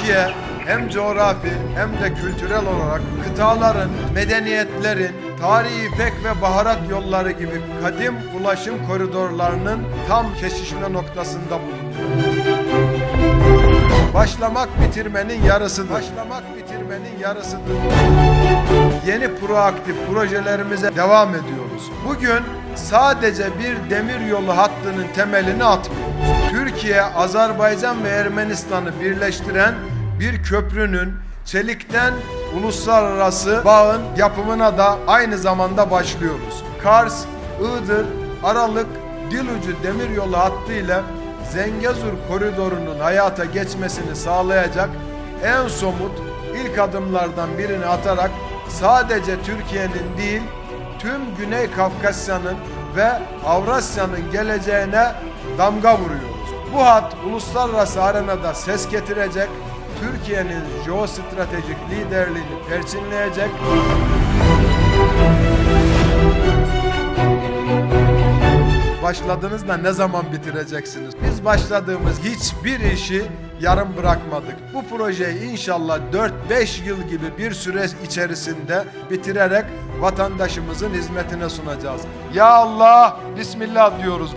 Türkiye hem coğrafi hem de kültürel olarak kıtaların, medeniyetlerin, tarihi ipek ve baharat yolları gibi kadim ulaşım koridorlarının tam kesişme noktasında bulunuyor. Başlamak bitirmenin yarısıdır. Başlamak bitirmenin yarısıdır. Yeni proaktif projelerimize devam ediyoruz. Bugün sadece bir demir yolu hattının temelini atmıyoruz. Türkiye, Azerbaycan ve Ermenistan'ı birleştiren bir köprünün çelikten uluslararası bağın yapımına da aynı zamanda başlıyoruz. Kars, Iğdır, Aralık, Dilucu demiryolu hattı ile Zengezur koridorunun hayata geçmesini sağlayacak en somut ilk adımlardan birini atarak sadece Türkiye'nin değil tüm Güney Kafkasya'nın ve Avrasya'nın geleceğine damga vuruyoruz. Bu hat uluslararası arenada ses getirecek, Türkiye'nin jeostratejik liderliğini perçinleyecek başladınız da ne zaman bitireceksiniz? Biz başladığımız hiçbir işi yarım bırakmadık. Bu projeyi inşallah 4-5 yıl gibi bir süre içerisinde bitirerek vatandaşımızın hizmetine sunacağız. Ya Allah, Bismillah diyoruz.